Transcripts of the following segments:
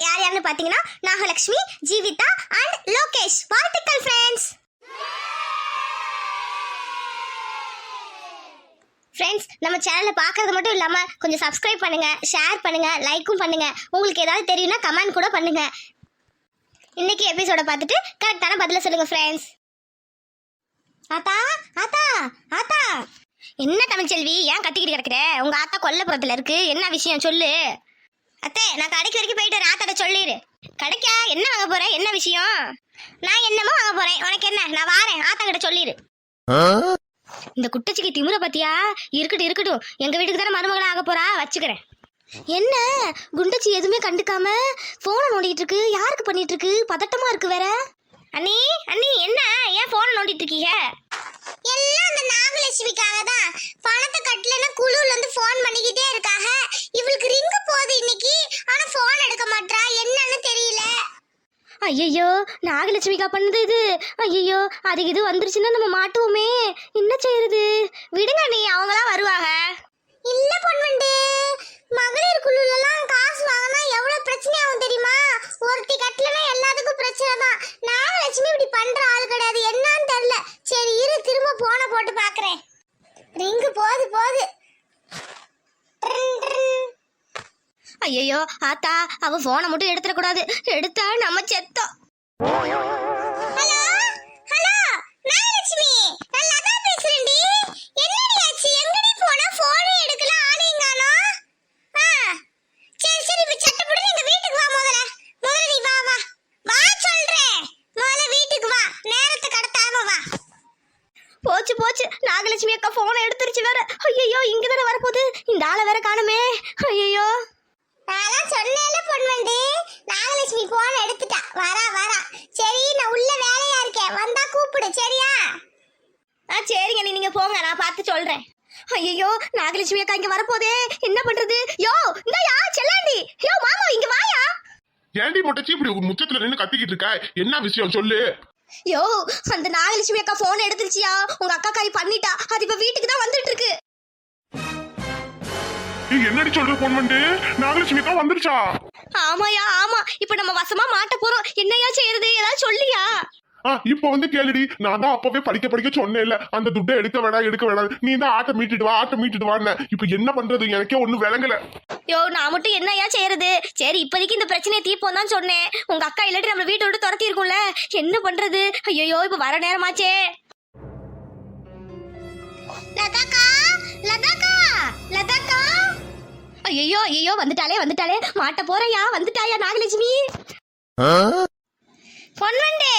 யார் யாருன்னு பார்த்தீங்கன்னா நாகலட்சுமி ஜீவிதா அண்ட் லோகேஷ். வாழ்த்துக்கள் ஃப்ரெண்ட்ஸ் ஃப்ரெண்ட்ஸ் நம்ம சேனலை பார்க்கறது மட்டும் இல்லாமல் கொஞ்சம் சப்ஸ்கிரைப் பண்ணுங்கள் ஷேர் பண்ணுங்கள் லைக்கும் பண்ணுங்கள் உங்களுக்கு ஏதாவது தெரியும்னா கமெண்ட் கூட பண்ணுங்கள் இன்னைக்கு எபிசோட பார்த்துட்டு கரெக்டான பதிலை சொல்லுங்கள் ஃப்ரெண்ட்ஸ் ஆத்தா ஆத்தா ஆத்தா. என்ன தமிழ்ச்செல்வி ஏன் கத்திக்கிட்டு கிடக்குற? உங்கள் ஆத்தா கொல்லப்புறத்தில் இருக்குது என்ன விஷயம்? சொல்லு. அத்தை நான் கடைக்கு வரைக்கும் போயிட்டு வரேன் ஆத்தாட்ட சொல்லிடு கடைக்கா என்ன வாங்க போற? என்ன விஷயம்? நான் என்னமோ வாங்க போறேன். உனக்கு என்ன? நான் வாரேன். ஆத்தா கிட்ட சொல்லிடு இந்த குட்டச்சிக்கு திமிர பாத்தியா? இருக்கட்டும் இருக்கட்டும். எங்க வீட்டுக்கு தானே மருமகளா ஆக போறா? வச்சுக்கிறேன். என்ன? குண்டச்சி எதுவுமே கண்டுக்காம போனை நோண்டிட்டு இருக்கு. யாருக்கு பண்ணிட்டு இருக்கு? பதட்டமா இருக்கு வேற. அண்ணி அண்ணி என்ன? ஏன் போனை நோண்டிட்டு இருக்கீங்க? எல்லாம் அந்த நாகலட்சுமிக்காக தான். பணத்தை கட்டலன்னா குழுல இருந்து ஃபோன் பண்ணிக்கிட்டே இருக்காக. இவளுக்கு ரிங்கு போகுது இன்னைக்கு. ஆனா ஃபோன் எடுக்க மாட்றா. என்னன்னு தெரியல. ஐயோ நாகலட்சுமிக்கா பண்ணது இது. ஐயோ அது இது வந்துருச்சுன்னா நம்ம மாட்டுவோமே. என்ன செய்யறது? விடுங்க நீ அவங்களா வருவாங்க. இல்ல பொன்வண்டு. மகளிர் குழுலலாம் காசு வாங்கினா எவ்வளவு பிரச்சனை ஆகும் தெரியுமா? ஒருத்தி கட்டலனா எல்லாத்துக்கும் பிரச்சனை தான். நான் லட்சுமி இப்படி பண்ற ஆள் கிடையாது. என்னன்னு தெரியல. சரி இரு திரும்ப போன போட்டு பாக்குறேன். ரிங்கு போது போது. ஐயோ ஆத்தா அவ போனை மட்டும் எடுத்துட கூடாது எடுத்தா நம்ம செத்தோம். ஹலோ? ஹலோ? நான் லட்சுமி பேசுறேன்டி என்னடி ஆச்சு எங்கடி போனா போனே எடுக்கல ஆளையும் காணோம் ஆ சரி சரி இப்ப சட்டப்படி எங்க வீட்டுக்கு வா முதல்ல முதல்ல நீ வா வா வா சொல்றேன் முதல்ல வீட்டுக்கு வா நேரத்தை கடத்தாம வா போச்சு போச்சு நாகலட்சுமி அக்கா போனை எடுத்துருச்சு வேற ஐயோ இங்க தானே வரப்போகுது இந்த ஆளை வேற காணுமே ஐயோ நான் சொன்னேன்ல பொன்வண்டு நாகலட்சுமி போன் எடுத்துட்டா வரா வரா சரி நான் உள்ள வேலையா இருக்கேன் வந்தா கூப்பிடு சரியா ஆ சரிங்க நீ நீங்க போங்க நான் பார்த்து சொல்றேன் ஐயோ நாகலட்சுமி அக்கா இங்க வரப்போதே என்ன பண்றது? யோ இந்த யா செல்லாண்டி. யோ மாமா இங்க வாயா. ஏன்டி மொட்டச்சி இப்படி முச்சத்துல நின்னு கத்திக்கிட்டு இருக்க? என்ன விஷயம்? சொல்லு. யோ அந்த நாகலட்சுமி அக்கா போன் எடுத்துருச்சியா? உங்க அக்கா காரி பண்ணிட்டா. அது இப்ப வீட்டுக்கு தான் வந்துட்டு இருக்கு என்னடி சொல்ற போன் வந்து நாகலட்சுமி தான் வந்துருச்சா? ஆமாயா ஆமா. இப்ப நம்ம வசமா மாட்ட போறோம். என்னையா செய்யறது? ஏதாவது சொல்லியா? ஆ இப்போ வந்து கேளுடி நான் தான் அப்பவே படிக்க படிக்க சொன்னேன்ல. அந்த துட்டை எடுக்க வேணாம் எடுக்க வேணாம். நீ தான் ஆட்டை மீட்டுட்டு வா ஆட்டை மீட்டுட்டு வான்னு. இப்போ என்ன பண்றது? எனக்கே ஒண்ணும் விளங்கல. யோ நான் மட்டும் என்னையா செய்யறது? சரி இப்போதைக்கு இந்த பிரச்சனையை தீர்ப்போம் தான் சொன்னேன். உங்க அக்கா இல்லாட்டி நம்ம வீட்டை விட்டு துரத்தி இருக்கும்ல என்ன பண்றது? ஐயோ இப்ப வர நேரமாச்சே. லதாக்கா லதாக்கா லதாக்கா. ஐயோ ஐயோ வந்துட்டாலே வந்துட்டாலே மாட்ட போறையா வந்துட்டாயா நாகலட்சுமி? பொன்வண்டு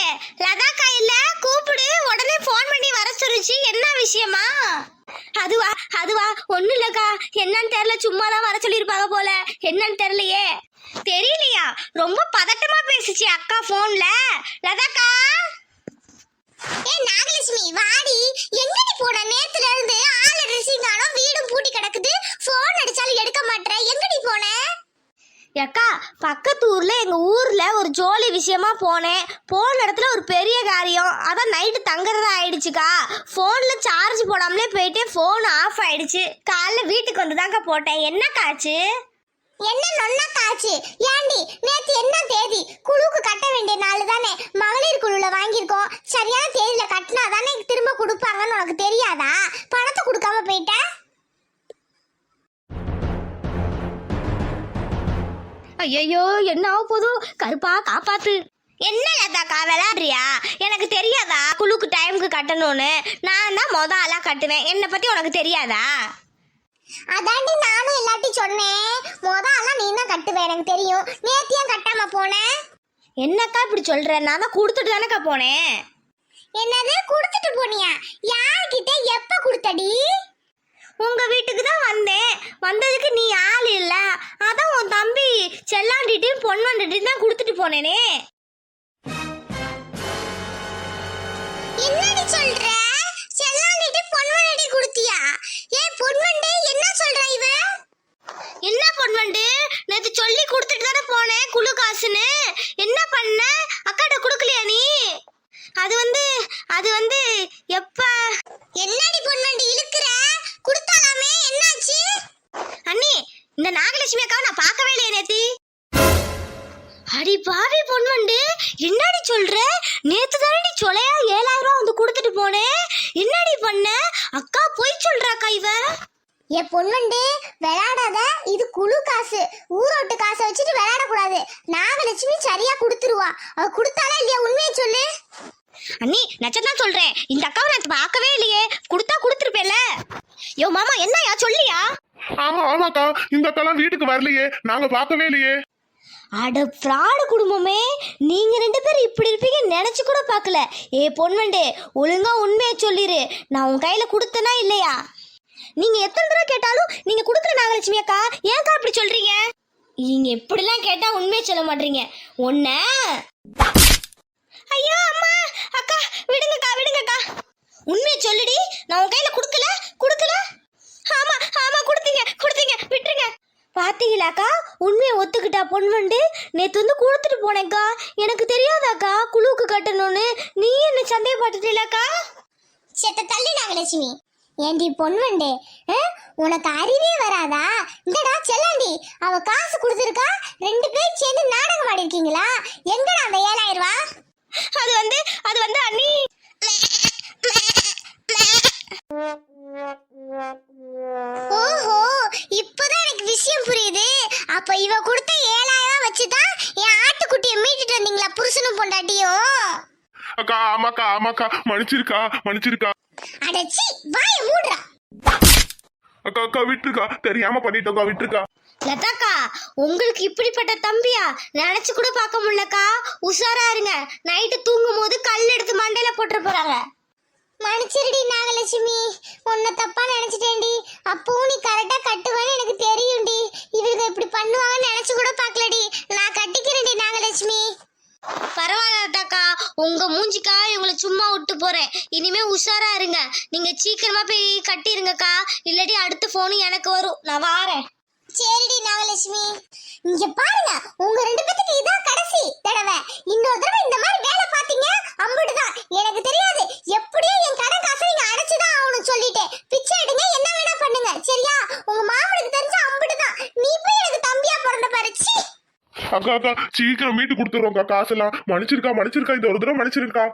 லதாக்கா இல்ல? கூப்பிடு. உடனே ஃபோன் பண்ணி வர சொல்லுச்சு. என்ன விஷயமா? அதுவா அதுவா ஒண்ணு இல்லக்கா. என்னன்னு தெரியல. சும்மா தான் வர சொல்லியிருப்பாங்க போல. என்னன்னு தெரியலையே. தெரியலையா? ரொம்ப பதட்டமா பேசுச்சு அக்கா போன்ல லதாக்கா? ஏ நாகலட்சுமி வாடி. எங்கடி போன நேத்துல இருந்து ஆள் ட்ரெஸ்ஸிங் காணோம் வீடும் பூட்டி கிடக்குது போன் அடிச்சாலும் எடுக்க மாட்டற எங்கடி போன அக்கா பக்கத்து ஊரில் எங்கள் ஊரில் ஒரு ஜோலி விஷயமா போனேன். போன இடத்துல ஒரு பெரிய காரியம். அதான் நைட்டு தங்குறதா ஆயிடுச்சுக்கா. ஃபோனில் சார்ஜ் போடாமலே போயிட்டு ஃபோன் ஆஃப் ஆயிடுச்சு. காலைல வீட்டுக்கு வந்து தாங்க போட்டேன். என்ன காச்சு? என்ன நொன்னா காச்சு? ஏண்டி நேத்து என்ன தேதி? குழுவுக்கு கட்ட வேண்டிய நாள் தானே. மகளிர் குழுல வாங்கியிருக்கோம். சரியான தேதியில கட்டினா தானே திரும்ப கொடுப்பாங்கன்னு உனக்கு தெரியாதா? பணத்தை கொடுக்காம போயிட்டேன் ஐயோ என்ன ஆக போதும் கருப்பா காப்பாத்து. என்ன லதாக்கா விளையாடுறியா? எனக்கு தெரியாதா? குழுக்கு டைமுக்கு கட்டணும்னு. நான் தான் மொத ஆளா கட்டுவேன். என்னை பத்தி உனக்கு தெரியாதா? அதாண்டி நானும் எல்லாட்டி சொன்னேன். மொத ஆளா நீ தான் கட்டுவேன் எனக்கு தெரியும். நேத்தியும் கட்டாம போனேன் என்னக்கா இப்படி சொல்ற? நான் தான் கொடுத்துட்டு தானக்கா போனேன். என்னது? கொடுத்துட்டு போனியா? யார்கிட்ட எப்ப கொடுத்தடி? உங்க வீட்டுக்கு தான் வந்தேன். வந்ததுக்கு நீ ஆள் இல்ல. அதான் உன் தம்பி செல்லாண்டிட்டையும் பொன் வந்துட்டையும் தான் கொடுத்துட்டு போனேனே. என்னடி சொல்ற? செல்லாண்டிட்டு பொன்வண்டி கொடுத்தியா? ஏ பொன்வண்டி என்ன சொல்ற இவ? என்ன பொன்வண்டு நேத்து சொல்லி கொடுத்துட்டு தானே போனேன் குழு காசுன்னு. என்ன பண்ண? அக்காட்ட கொடுக்கலையா நீ? அது வந்து அது வந்து எப்ப? என்னடி பொன்வண்டி இழுக்கிற? கொடுத்தாலாமே? என்னாச்சு? அண்ணி இந்த நாகலட்சுமி அக்காவை நான் பார்க்கவே இல்லையே நேத்தி. அடி பாவி பொன்வண்டு என்னடி சொல்ற? நேத்து தானடி சொலையா ஏழாயிரம் ரூபா வந்து கொடுத்துட்டு போனேன் என்னடி பண்ண? அக்கா போய் சொல்றாக்கா இவ. என் பொண்ணுண்டு விளையாடாத. இது குழு காசு. ஊரோட்டு காசை வச்சுட்டு விளையாடக்கூடாது. நாகலட்சுமி சரியா கொடுத்துருவா. அவ கொடுத்தாலே இல்லையா? உண்மையை சொல்லு. அண்ணி நச்சதான் சொல்றேன். இந்த அக்காவை நான் பார்க்கவே இல்லையே. கொடுத்தா கொடுத்துருப்பேல யோ மாமா என்னயா சொல்லியா? ஆமா ஆமாக்கா. இந்த அக்காலாம் வீட்டுக்கு வரலையே. நாங்க பார்க்கவே இல்லையே. அட ஃப்ராடு குடும்பமே. நீங்க ரெண்டு பேரும் இப்படி இருப்பீங்க நினைச்சு கூட பார்க்கல. ஏ பொன்வண்டே ஒழுங்கா உண்மையை சொல்லிரு. நான் உன் கையில கொடுத்தனா இல்லையா? நீங்க எத்தனை தடவை கேட்டாலும் நீங்க கொடுக்குற நாகலட்சுமி அக்கா. ஏன்க்கா அப்படி சொல்றீங்க? நீங்க எப்படிலாம் கேட்டா உண்மையை சொல்ல மாட்டீங்க. ஒன்ன அக்கா விடுங்கக்கா விடுங்கக்கா. உண்மையை சொல்லுடி நான் உன் கையில கொடுக்கல கொடுக்கல. ஆமா ஆமா கொடுத்தீங்க கொடுத்தீங்க விட்டுருங்க. பாத்தீங்களாக்கா உண்மையை ஒத்துக்கிட்டா பொன்வண்டு நேத்து வந்து கொடுத்துட்டு போனேக்கா. எனக்கு தெரியாதாக்கா குழுவுக்கு கட்டணும்னு. நீ என்ன சந்தேகப்பட்டுட்டீங்களாக்கா செத்த தள்ளி நாகலட்சுமி ஏண்டி பொன்வண்டே உனக்கு அறிவே வராதா? இந்தடா செல்லாண்டி அவ காசு கொடுத்துருக்கா ரெண்டு பேரும் சேர்ந்து நாடகம் ஆடிருக்கீங்களா? எங்க ஆமாக்கா ஆமாக்கா மன்னிச்சிருக்கா மன்னிச்சிருக்கா. அடச்சி வாய மூடுறா. அக்கா அக்கா விட்டுருக்கா. தெரியாம பண்ணிட்டோக்கா விட்டுருக்கா. லதாக்கா உங்களுக்கு இப்படிப்பட்ட தம்பியா? நினைச்சு கூட பார்க்க முடியலக்கா. உஷாரா இருங்க. நைட்டு தூங்கும் போது கல் எடுத்து மண்டையில போட்டுற போறாங்க. மன்னிச்சிருடி நாகலட்சுமி. உன்னை தப்பா நினைச்சிட்டேன்டி. அப்பவும் நீ கரெக்டா கட்டுவேன்னு எனக்கு தெரியும்டி. இவங்க இப்படி பண்ணுவாங்கன்னு நினைச்சு கூட பார்க்கலடி. நான் கட்டிக்கிறேன்டி நாகலட்சுமி. பரவாயில்லட்டாக்கா உங்க மூஞ்சிக்கா இவங்களை சும்மா விட்டு போறேன். இனிமே உஷாரா இருங்க. நீங்க சீக்கிரமா போய் கட்டிருங்கக்கா. இல்லாட்டி அடுத்த போன் எனக்கு வரும். நான் வாரேன். சரிடி நாகலட்சுமி இங்க பாருங்க. உங்க ரெண்டு பேத்துக்கு இதான் கடைசி தடவை. இன்னொரு தடவை இந்த மாதிரி வேலை பாத்தீங்க அம்பிடுதான். எனக்கு தெரியாது. எப்படியோ என் கடன் காசை நீங்க அடைச்சுதான் ஆகணும் சொல்லிட்டேன். பிச்சை எடுங்க. என்ன வேணா பண்ணுங்க. சரியா? உங்க மாமன் தெரிஞ்ச அம்பிடுதான் நீ போய் எனக்கு தம்பியா பிறந்த பாரு சீ அக்கா அக்கா சீக்கிரம் மீட்டு கொடுத்துருவோம்க்கா காசெல்லாம். மன்னிச்சிருக்கா மன்னிச்சிருக்கா இந்த ஒரு தடவை மன்னிச்சிருக்கா.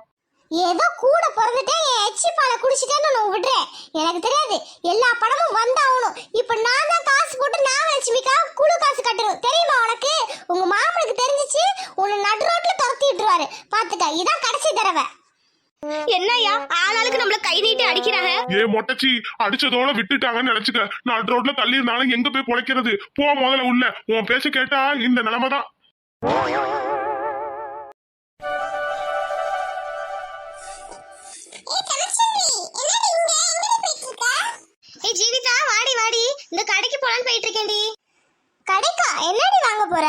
ஏதோ கூட பிறந்துட்டே என் எச்சி பாலை குடிச்சிட்டேன்னு நான் விடுறேன் எனக்கு தெரியாது எல்லா படமும் வந்தாகணும். இப்போ நான் தான் காசு போட்டு நாகலட்சுமிக்கா குழு காசு கட்டணும். தெரியுமா உனக்கு? உங்க மாமனுக்கு தெரிஞ்சிச்சு உன்னை நடு ரோட்ல துரத்தி விட்டுருவாரு. பாத்துக்க இதான் கடைசி தடவை. என்னய்யா? ஆளாளுக்கு நம்மள கை நீட்டி அடிக்கிறாங்க. ஏ மொட்டச்சி அடிச்சதோட விட்டுட்டாங்கன்னு நினைச்சுக்க. நான் ரோட்ல தள்ளி இருந்தாலும் எங்க போய் பொழைக்கிறது? போ முதல்ல உள்ள. உன் பேச்ச கேட்டா இந்த நிலைமை தான் ஏய் ஜீவிதா வாடி வாடி. இந்த கடைக்கு போலான்னு போயிட்டு இருக்கேன்டி கடைக்கா? என்னடி வாங்க போற?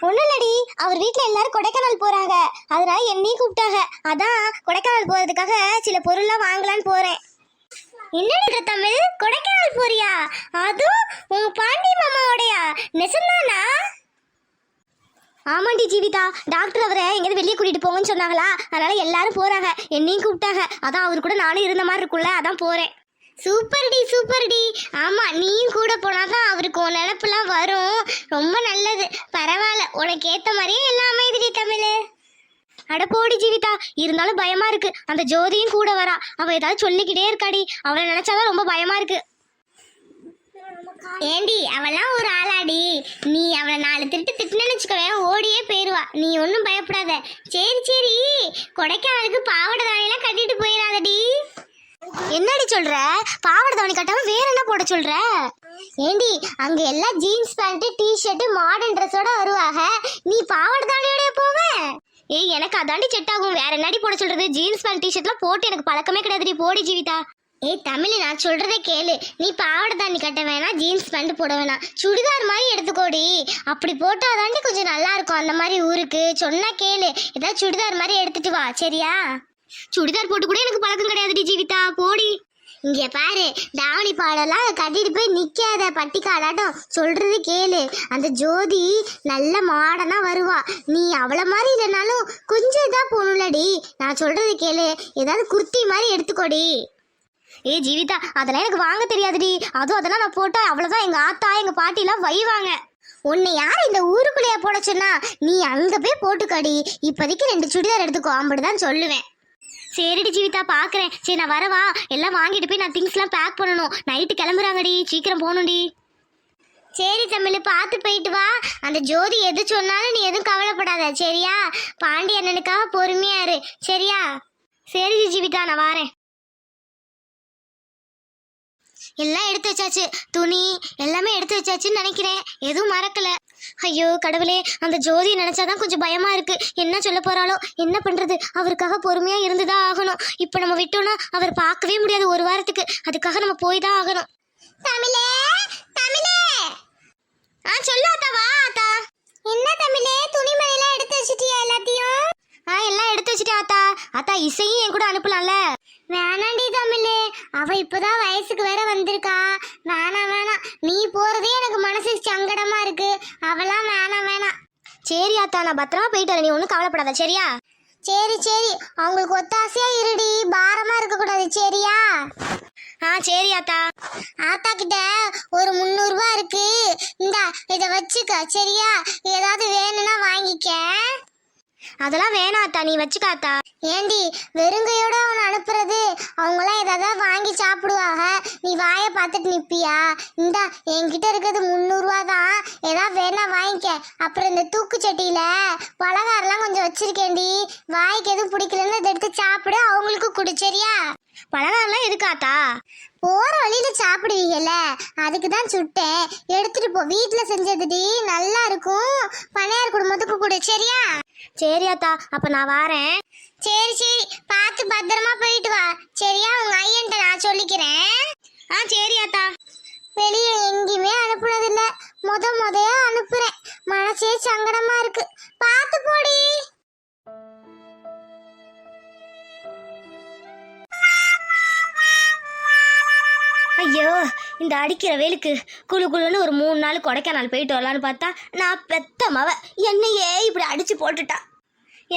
ஒன்றும் இல்லடி. அவர் வீட்டில் எல்லாரும் கொடைக்கானல் போறாங்க. அதனால என்னையும் கூப்பிட்டாங்க. அதான் கொடைக்கானல் போறதுக்காக சில பொருள்லாம் வாங்கலான்னு போறேன். என்னடி தமிழ்? கொடைக்கானல் போறியா? அதுவும் உங்க பாண்டி மாமாவோடயா? நெசந்தானா ஆமாண்டி ஜீவிதா. டாக்டர் அவரை எங்கேயாவது வெளியே கூட்டிட்டு போங்கன்னு சொன்னாங்களா? அதனால எல்லாரும் போறாங்க. என்னையும் கூப்பிட்டாங்க. அதான் அவர் கூட நானும் இருந்த மாதிரி இருக்கும்ல அதான் போறேன். சூப்பர்டி சூப்பர்டி. ஆமா நீயும் கூட போனாதான் அவருக்கு உன் நினப்புலாம் வரும். ரொம்ப நல்லது. பரவாயில்ல உனக்கு ஏத்த மாதிரியே எல்லாம் அமைதிடி தமிழ்? அட போடி ஜீவிதா இருந்தாலும் பயமா இருக்கு. அந்த ஜோதியும் கூட வரா. அவ ஏதாவது சொல்லிக்கிட்டே இருக்காடி. அவளை நினைச்சாதான் ரொம்ப பயமா இருக்கு. ஏண்டி அவெல்லாம் ஒரு ஆளாடி. நீ அவளை நாலு திட்டு திட்டுன்னு வச்சுக்கவே ஓடியே போயிடுவா நீ ஒன்றும் பயப்படாத. சரி சரி. கொடைக்கானலுக்கு பாவாடை தானியெல்லாம் கட்டிட்டு போயிடாதடி என்னடி சொல்ற? பாவாடை தாவணி கட்டாம வேற என்ன போட சொல்ற? ஏண்டி அங்க எல்லாம் jeans pant T shirt modern ட்ரெஸ்ஸோட வருவாங்க நீ பாவாடை தானியோட போவ? ஏய் எனக்கு அதாண்டி செட் ஆகும். வேற என்னடி போட சொல்றது? ஜீன்ஸ் பேண்ட் டிஷர்ட்லாம் போட்டு எனக்கு பழக்கமே கிடையாதுடி. போடி ஜீவிதா. ஏய் தமிழ் நான் சொல்றதே கேளு. நீ பாவாடை தாண்டி கட்ட வேணாம் ஜீன்ஸ் பேண்ட் போட வேணாம். சுடிதார் மாதிரி எடுத்துக்கோடி. அப்படி போட்டா தாண்டி கொஞ்சம் நல்லா இருக்கும். அந்த மாதிரி ஊருக்கு. சொன்னா கேளு. ஏதாவது சுடிதார் மாதிரி எடுத்துட்டு வா. சரியா? சுடிதார் போட்டு கூட எனக்கு பழக்கம் கிடையாதுடி ஜீவிதா. போடி. இங்க பாரு தாவணி பாடெல்லாம் கட்டிட்டு போய் நிக்காத பட்டிக்காலாட்டம். சொல்றது கேளு. அந்த ஜோதி நல்ல மாடனா வருவா. நீ அவள மாதிரி இல்லைனாலும் கொஞ்சம் இதா போகணும்லடி நான் சொல்றது கேளு. ஏதாவது குர்த்தி மாதிரி எடுத்துக்கோடி. ஏய் ஜீவிதா அதெல்லாம் எனக்கு வாங்க தெரியாதுடி. அதுவும் அதெல்லாம் நான் போட்டா அவ்வளவுதான். எங்க ஆத்தா எங்க பாட்டிலாம் வைவாங்க. உன்னை யார் இந்த ஊருக்குள்ளேயே போட சொன்னா? நீ அங்க போய் போட்டுக்கடி. இப்போதைக்கு ரெண்டு சுடிதார் எடுத்துக்கோ. தான் சொல்லுவேன். சரிடி ஜீவிதா பார்க்குறேன் சரி நான் வரவா எல்லாம் வாங்கிட்டு போய் நான் திங்ஸ்லாம் பேக் பண்ணணும். நைட்டு கிளம்புறாங்கடி. சீக்கிரம் போகணும்டி. சரி தமிழ் பார்த்து போயிட்டு வா. அந்த ஜோதி எது சொன்னாலும் நீ எதுவும் கவலைப்படாத. சரியா? பாண்டி அண்ணனுக்காக பொறுமையா இரு. சரியா? சரி ஜீவிதா நான் வாரேன். எல்லாம் எடுத்து வச்சாச்சு. துணி எல்லாமே எடுத்து வச்சாச்சுன்னு நினைக்கிறேன். எதுவும் மறக்கல. ஐயோ கடவுளே அந்த ஜோதி நினைச்சாதான் கொஞ்சம் பயமா இருக்கு. என்ன சொல்ல போறாளோ என்ன பண்றது? அவருக்காக பொறுமையா இருந்துதான் ஆகணும். இப்ப நம்ம விட்டோம்னா அவர் பார்க்கவே முடியாது ஒரு வாரத்துக்கு. அதுக்காக நம்ம போய் தான் ஆகணும். தமிழே தமிழே! ஆ சொல்லு அத்தா வா அத்தா. என்ன தமிழே துணிமணிலாம் எடுத்து வச்சிட்டியா எல்லாத்தையும்? ஆ எல்லாம் எடுத்து வச்சுட்டேன் அத்தா அத்தா இசையும் என் கூட அனுப்பலாம்ல? வேணாண்டி தமிழ். அவ இப்பதான் வயசுக்கு வேற வந்திருக்கா. வேணாம் வேணாம். நீ போறதே எனக்கு மனசு சங்கடமா இருக்கு. அவளாம் வேணாம் வேணாம். சரி அத்தா நான் பத்திரமா போயிட்டு வரேன். நீ ஒன்றும் கவலைப்படாத சரியா? சரி சரி. அவங்களுக்கு ஒத்தாசையா இருடி. பாரமா இருக்க கூடாது சரியா? ஆ சரி அத்தா ஆத்தா கிட்ட ஒரு முந்நூறு ரூபாய் இருக்கு. இந்தா இத வச்சுக்க சரியா? ஏதாவது வேணும்னா வாங்கிக்க. அதெல்லாம் வேணாத்தா நீ வச்சுக்காத்தா ஏண்டி வெறுங்கையோட அவனை அனுப்புறது? அவங்களாம் ஏதாவது வாங்கி சாப்பிடுவாங்க. நீ வாயை பார்த்துட்டு நிப்பியா? இந்தா என்கிட்ட இருக்கிறது முந்நூறுரூவா தான். ஏதாவது வேணா வாங்கிக்க. அப்புறம் இந்த தூக்குச்சட்டியில பலகாரம்லாம் கொஞ்சம் வச்சிருக்கேன்டி. வாய்க்கு எதுவும் பிடிக்கலன்னு இதை எடுத்து சாப்பிடு அவங்களுக்கு கொடு சரியா? பலகாரம்லாம் இருக்காத்தா போகிற போற வழியில சாப்பிடுவீங்கல்ல. அதுக்கு தான் சுட்டேன். எடுத்துட்டு போ. வீட்டுல செஞ்சதுடி நல்லா இருக்கும். பனையார் குடும்பத்துக்கு கொடு சரியா? சரி அத்தா அப்ப நான் வாரேன். சரி சரி. பார்த்து பத்திரமா போயிட்டு வா. சரியா? உங்க ஐயன்ட்ட நான் சொல்லிக்கிறேன். ஆ சரி அத்தா. வெளியே எங்கேயுமே அனுப்புனதில்ல. முத முதையா அனுப்புறேன். மனசே சங்கடமா இருக்கு. பார்த்து போடி. ஐயோ இந்த அடிக்கிற வெயிலுக்கு குளு குளுன்னு ஒரு மூணு நாள் கொடைக்கானல் போயிட்டு வரலான்னு பார்த்தா நான் பெத்த மவ. என்னையே இப்படி அடிச்சு போட்டுட்டா.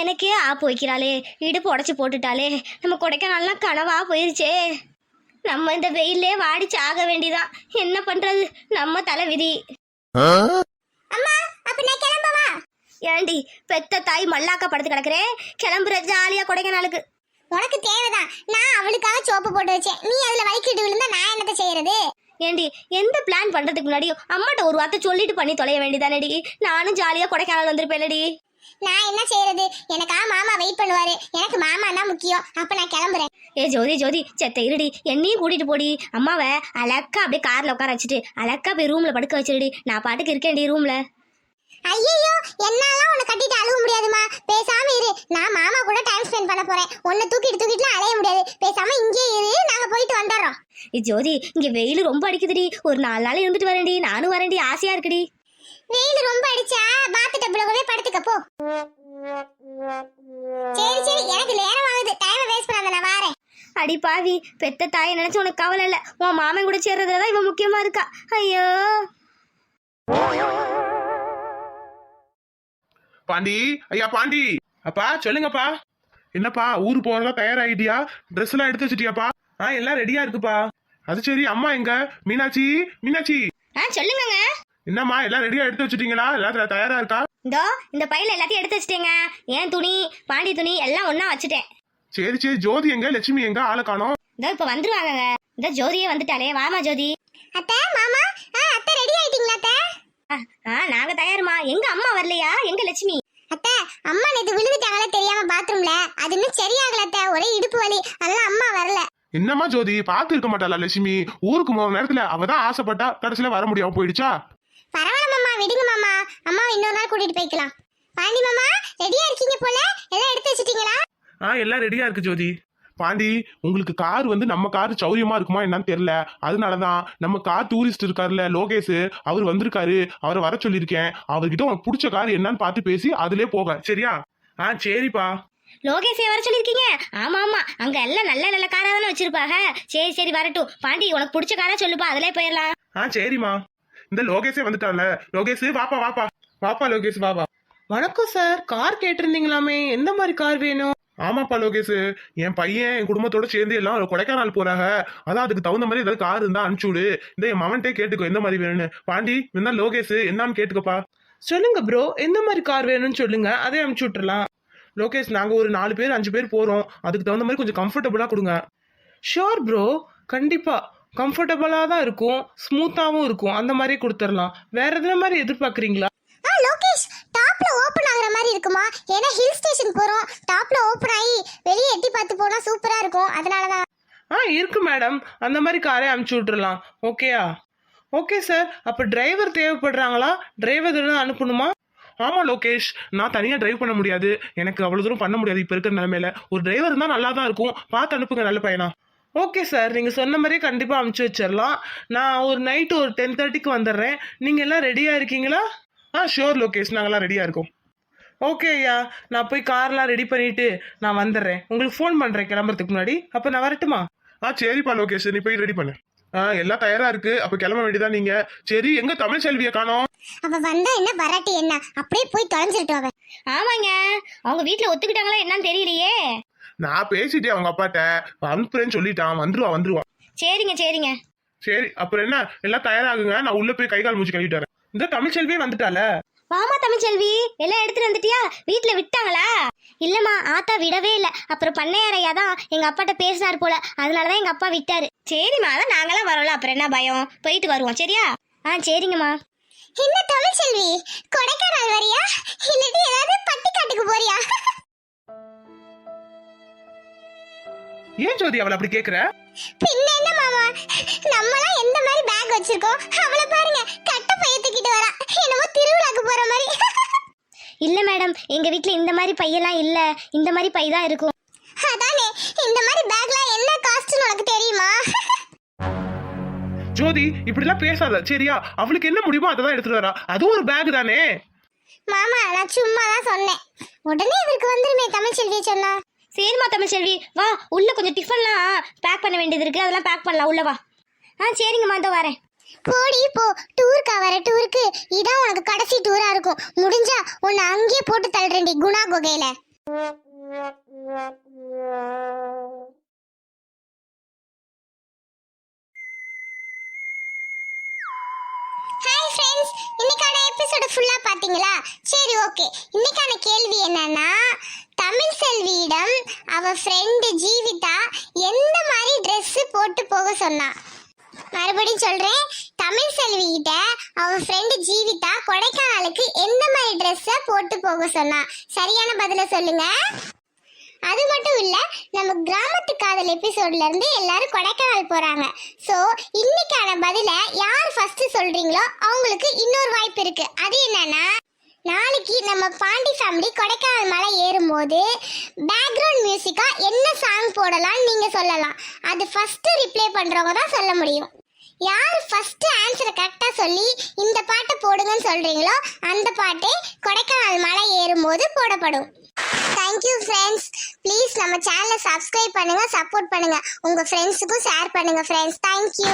எனக்கே ஆப்பு வைக்கிறாளே இடுப்பு உடச்சி போட்டுட்டாளே. நம்ம கொடைக்கானல்லாம் கனவா போயிருச்சே. நம்ம இந்த வெயிலே வாடி சாக வேண்டியதான் என்ன பண்றது? நம்ம தலை விதி அம்மா அப்ப நான் கிளம்பவா? ஏண்டி பெத்த தாய் மல்லாக்கா படுத்து கிடக்குறேன் கிளம்புற ஜாலியா கொடைக்கானலுக்கு. உனக்கு தேவைதான். நான் அவளுக்காக சோப்பு போட்டு வச்சேன். நீ அதுல வலிக்கிட்டு விழுந்தா நான் என்னத்த செய்யறது? ஏண்டி எந்த பிளான் பண்றதுக்கு முன்னாடியும் அம்மாட்ட ஒரு வார்த்தை சொல்லிட்டு பண்ணி தொலைய வேண்டியதானடி? நானும் ஜாலியா கொடைக்கானல் வந்திருப்பேன்லடி நான் என்ன செய்யறது? எனக்காக மாமா வெயிட் பண்ணுவாரு. எனக்கு மாமா தான் முக்கியம். அப்ப நான் கிளம்புறேன். ஏ ஜோதி ஜோதி செத்த இருடி. என்னையும் கூட்டிட்டு போடி. அம்மாவை அழக்கா அப்படியே கார்ல உட்கார வச்சுட்டு அழக்கா போய் ரூம்ல படுக்க வச்சிருடி. நான் பாட்டுக்கு இருக்கேன்டி ரூம்ல ஐயோ என்னாலாம் உன்னை கட்டிட்டு அழுக முடியாதுமா. பேசாம இரு. நான் மாமா கூட டைம் ஸ்பெண்ட் பண்ண போறேன். உன்னை தூக்கிட்டு தூக்கிட்டுலாம் அலைய முடியாது. பேசாம இங்கே இரு. நாங்க போயிட்டு வந்துடுறோம். ஜோதி இங்க வெயில் ரொம்ப அடிக்குதுடி. ஒரு நாலு நாள் இருந்துட்டு வரேன்டி. நானும் வரேன்டி. ஆசையா இருக்குடி. வெயில் ரொம்ப அடிச்சா பாத்து டப்புல போய் படுத்துக்க போ. சரி சரி. எனக்கு நேரம் ஆகுது. டைம் வேஸ்ட் பண்ணாத. நான் வாரேன். அடி பாவி. பெத்த தாயை நினைச்சு உனக்கு கவலை இல்ல. உன் மாமன் கூட சேர்றதுல தான் இவன் முக்கியமா இருக்கா. ஐயோ. பாண்டி ஐயா பாண்டி. அப்பா சொல்லுங்கப்பா. என்னப்பா ஊரு போறதா தயாராகிட்டியா ட்ரெஸ் எல்லாம் எடுத்து வச்சிட்டியாப்பா? ஆ எல்லாம் ரெடியா இருக்குப்பா. அது சரி அம்மா எங்க? மீனாட்சி மீனாட்சி. ஆ சொல்லுங்கங்க. என்னம்மா எல்லாம் ரெடியா எடுத்து வச்சிட்டீங்களா? எல்லாம் தயாரா இருக்கா? இதோ இந்த பையில எல்லாத்தையும் எடுத்து வச்சிட்டேங்க. ஏன் துணி பாண்டி துணி எல்லாம் ஒண்ணா வச்சுட்டேன். சரி சரி ஜோதி எங்க? லட்சுமி எங்க? ஆளை காணோம். இதோ இப்ப வந்துருவாங்கங்க. இந்த ஜோதியே வந்துட்டாளே. வாமா ஜோதி. அத்தை மாமா. ஆ அத்தை ரெடி ஆயிட்டீங்களா அத்தை? நாங்க தயாருமா. எங்க அம்மா வரலையா? எங்க லட்சுமி? அத்தை அம்மா நேத்து விழுந்துட்டாங்களே தெரியாம பாத்ரூம்ல அது இன்னும் சரியாகல அத்தை. ஒரே இடுப்பு வலி. அதெல்லாம் அம்மா வரல. என்னம்மா ஜோதி? பார்த்து இருக்க மாட்டாளா லட்சுமி? ஊருக்கு போற நேரத்துல அவ தான் ஆசைப்பட்டா கடைசியில வர முடியாம போயிடுச்சா? பரவாயில்ல மாமா விடுங்க மாமா. அம்மாவை இன்னொரு நாள் கூட்டிட்டு போய்க்கலாம். பாண்டி மாமா ரெடியா இருக்கீங்க போல? எல்லாம் எடுத்து வச்சிட்டீங்களா? ஆ எல்லாம் ரெடியா இருக்கு ஜோதி. பாண்டி உங்களுக்கு கார் வந்து நம்ம கார் சௌரியமா இருக்குமா என்னன்னு தெரியல. அதனாலதான் நம்ம கார் டூரிஸ்ட் இருக்காருல்ல லோகேஷ் அவர் வந்திருக்காரு அவரை வர சொல்லியிருக்கேன். அவர்கிட்ட உனக்கு பிடிச்ச கார் என்னன்னு பார்த்து பேசி அதுலயே போக. சரியா? ஆ சரிப்பா. லோகேஷே வர சொல்லிருக்கீங்க ஆமா ஆமா. அங்க எல்லாம் நல்ல நல்ல காரா தானே வச்சிருப்பாங்க. சரி சரி வரட்டும். பாண்டி உனக்கு பிடிச்ச காரா சொல்லுப்பா. அதுலயே போயிடலாம். ஆ சரிம்மா. இந்த லோகேஷே வந்துட்டான்ல. லோகேஷ் வாப்பா வாப்பா. வாப்பா லோகேஷ் வாப்பா வணக்கம் சார் கார் கேட்டிருந்தீங்களாமே? எந்த மாதிரி கார் வேணும்? ஆமாப்பா லோகேஷ். என் பையன் என் குடும்பத்தோட சேர்ந்து எல்லாம் கொடைக்கானல் போறாங்க அதான் அதுக்கு தகுந்த மாதிரி ஏதாவது கார் இருந்தா அனுப்பிச்சு விடு இந்த என் மவன்ட்டே கேட்டுக்கோ எந்த மாதிரி வேணும்னு. பாண்டி இந்த லோகேஷ் என்னன்னு கேட்டுக்கப்பா. சொல்லுங்க ப்ரோ எந்த மாதிரி கார் வேணும்னு சொல்லுங்க. அதே அனுப்பிச்சு விட்டுறலாம். லோகேஷ் நாங்க ஒரு நாலு பேர் அஞ்சு பேர் போறோம். அதுக்கு தகுந்த மாதிரி கொஞ்சம் கம்ஃபர்டபுளா கொடுங்க. ஷோர் ப்ரோ கண்டிப்பா. கம்ஃபர்டபுளாக தான் இருக்கும். ஸ்மூத்தாகவும் இருக்கும். அந்த மாதிரியே கொடுத்துடலாம். வேற எதுன மாதிரி எதிர்பார்க்குறீங்களா? லோகேஷ் டாப்ல ஓபன் ஆகுற மாதிரி இருக்குமா? ஏன்னா ஹில் ஸ்டேஷன் போறோம். டாப்ல ஓபன் ஆகி வெளியே எட்டி பார்த்து போனா சூப்பரா இருக்கும். அதனால தான் ஆ இருக்கு மேடம் அந்த மாதிரி காரே அனுப்பிச்சி விட்டுறலாம். ஓகேயா ஓகே சார் அப்போ டிரைவர் தேவைப்படுறாங்களா? டிரைவர் எதுவும் அனுப்பணுமா? ஆமாம் லோகேஷ். நான் தனியாக டிரைவ் பண்ண முடியாது. எனக்கு அவ்வளோ தூரம் பண்ண முடியாது. இப்போ இருக்கிற நிலமையில. ஒரு டிரைவர் இருந்தால் நல்லா தான் இருக்கும். பார்த்து அனுப்புங்க நல்ல பையனா. ஓகே சார் நீங்கள் சொன்ன மாதிரியே கண்டிப்பாக அமுச்சு வச்சிடலாம் நான் ஒரு நைட்டு ஒரு டென் தேர்ட்டிக்கு வந்துடுறேன். நீங்கள் எல்லாம் ரெடியாக இருக்கீங்களா? ஆ ஷோர் லோகேஷ் நாங்கெல்லாம் ரெடியா இருக்கோம். ஓகே ஐயா. நான் போய் கார்லாம் ரெடி பண்ணிட்டு நான் வந்துடுறேன். உங்களுக்கு ஃபோன் பண்ணுறேன் கிளம்புறதுக்கு முன்னாடி. அப்போ நான் வரட்டுமா? ஆ சரிப்பா லோகேஷ். நீ போய் ரெடி பண்ணு. ஆ எல்லாம் தயாரா இருக்கு. அப்ப கிளம்ப வேண்டியதா நீங்க? சரி எங்க தமிழ் செல்வியை காணோம்? அவ வந்தா என்ன வராட்டி என்ன? அப்படியே போய் தொலைஞ்சிட்டு அவ. ஆமாங்க. அவங்க வீட்ல ஒத்துக்கிட்டாங்களா என்னன்னு தெரியலையே. நான் பேசிட்டேன் அவங்க அப்பாட்ட அனுப்புறேன்னு சொல்லிட்டான். வந்துருவா வந்துருவா. சரிங்க சரிங்க. சரி அப்புறம் என்ன? எல்லாம் தயாராகுங்க. நான் உள்ள போய் கை கால் மூச்சு கழுவிட்டு வரேன். இந்த தமிழ் செல்வியே வந்துட்டால வாமா தமிழ்ச்செல்வி எல்லாம் எடுத்துட்டு வந்துட்டியா? வீட்ல விட்டாங்களா? இல்லம்மா ஆத்தா விடவே இல்ல. அப்புறம் பண்ணையாரையா தான் எங்க அப்பாட்ட பேசினார் போல. அதனாலதான் எங்க அப்பா விட்டாரு. சரிம்மா அதான் நாங்களாம் வரோம்ல அப்புறம் என்ன பயம்? போயிட்டு வருவோம் சரியா? ஆ சரிங்கம்மா. என்ன தமிழ் செல்வி? கொடைக்கானல் வரியா? இல்லாட்டி ஏதாவது பட்டிக்காட்டுக்கு போறியா? ஏன் ஜோதி அவளை அப்படி கேக்குற? பின்ன என்ன மாமா? நம்மலாம் எந்த மாதிரி பேக் வச்சிருக்கோம்? அவளை பாருங்க கட்ட பையத்துக்கிட்டு வரா என்னமோ திருவிழாக்கு போற மாதிரி இல்ல மேடம். எங்க வீட்ல இந்த மாதிரி பையெல்லாம் இல்ல. இந்த மாதிரி பை தான் இருக்கும். அதானே. இந்த மாதிரி பேக்லாம் என்ன காஸ்ட்னு உனக்கு தெரியுமா? ஜோதி இப்படிலாம் பேசாத. சரியா? அவளுக்கு என்ன முடியுமோ அதை தான் எடுத்துட்டு வரா. அதுவும் ஒரு பேக் தானே? மாமா நான் சும்மா தான் சொன்னேன். உடனே இவருக்கு வந்துருமே தமிழ் செல்வியை சொன்னா. சரிம்மா தமிழ்ச்செல்வி வா உள்ள கொஞ்சம் டிஃபன்லாம் பேக் பண்ண வேண்டியது இருக்கு. அதெல்லாம் பேக் பண்ணலாம். உள்ள வா. ஆ சரிங்கம்மா இதோ வரேன். போடி போ. டூருக்கு வர டூருக்கு? இதான் உனக்கு கடைசி டூரா இருக்கும். முடிஞ்சா உன்னை அங்கேயே போட்டு தள்ளுறேன்டி குணா குகையில. ஹாய் ஃப்ரெண்ட்ஸ் இன்னைக்கான எபிசோட ஃபுல்லா பாத்தீங்களா? சரி ஓகே இன்னைக்கான கேள்வி என்னன்னா தமிழ் செல்வியிடம் அவ ஃப்ரெண்டு ஜீவிதா எந்த மாதிரி ட்ரெஸ் போட்டு போக சொன்னா? மறுபடியும் சொல்றேன் தமிழ் செல்வி கிட்ட அவ ஃப்ரெண்டு ஜீவிதா கொடைக்கானலுக்கு எந்த மாதிரி ட்ரெஸ்ஸ போட்டு போக சொன்னா? சரியான பதில சொல்லுங்க. அது மட்டும் இல்ல நம்ம கிராமத்து காதல் எபிசோட்ல இருந்து எல்லாரும் கொடைக்கானல் போறாங்க. சோ இன்னைக்கான பதில யார் ஃபர்ஸ்ட் சொல்றீங்களோ அவங்களுக்கு இன்னொரு வாய்ப்பு இருக்கு. அது என்னன்னா நாளைக்கு நம்ம பாண்டி ஃபேமிலி கொடைக்கானல் மலை ஏறும்போது பேக்ரவுண்ட் மியூசிக்கா என்ன சாங் போடலாம்னு நீங்க சொல்லலாம். அது ஃபர்ஸ்ட் ரிப்ளை பண்றவங்க தான் சொல்ல முடியும். யார் ஃபர்ஸ்ட் ஆன்சரை கரெக்டாக சொல்லி இந்த பாட்டை போடுங்கன்னு சொல்றீங்களோ அந்த பாட்டே கொடைக்கானல் மலை ஏறும்போது போடப்படும். தேங்க்யூ ஃப்ரெண்ட்ஸ் ப்ளீஸ் நம்ம சேனலை சப்ஸ்கிரைப் பண்ணுங்கள் சப்போர்ட் பண்ணுங்கள் உங்கள் ஃப்ரெண்ட்ஸுக்கும் ஷேர் பண்ணுங்கள் ஃப்ரெண்ட்ஸ் தேங்க்யூ